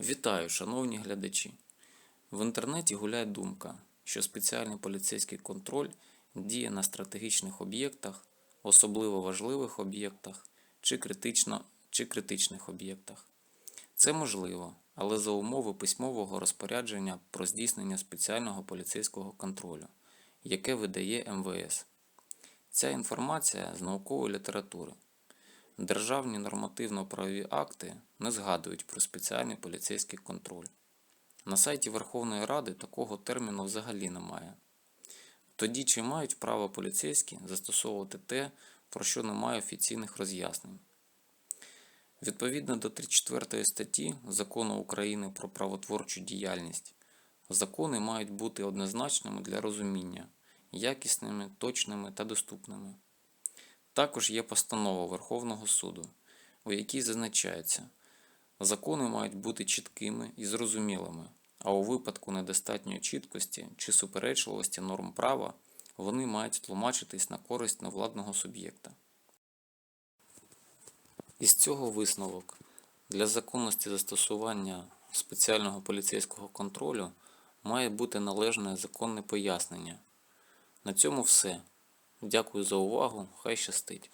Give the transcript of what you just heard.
Вітаю, шановні глядачі! В інтернеті гуляє думка, що спеціальний поліцейський контроль діє на стратегічних об'єктах, особливо важливих об'єктах чи, критично, чи критичних об'єктах. Це можливо, але за умови письмового розпорядження про здійснення спеціального поліцейського контролю, яке видає МВС. Ця інформація з наукової літератури. Державні нормативно-правові акти не згадують про спеціальний поліцейський контроль. На сайті Верховної Ради такого терміну взагалі немає. Тоді чи мають право поліцейські застосовувати те, про що немає офіційних роз'яснень? Відповідно до 34 статті Закону України про правотворчу діяльність, закони мають бути однозначними для розуміння, якісними, точними та доступними. Також є постанова Верховного суду, у якій зазначається, закони мають бути чіткими і зрозумілими, а у випадку недостатньої чіткості чи суперечливості норм права вони мають тлумачитись на користь невладного суб'єкта. Із цього висновок для законності застосування спеціального поліцейського контролю має бути належне законне пояснення. На цьому все. Дякую за увагу. Хай щастить.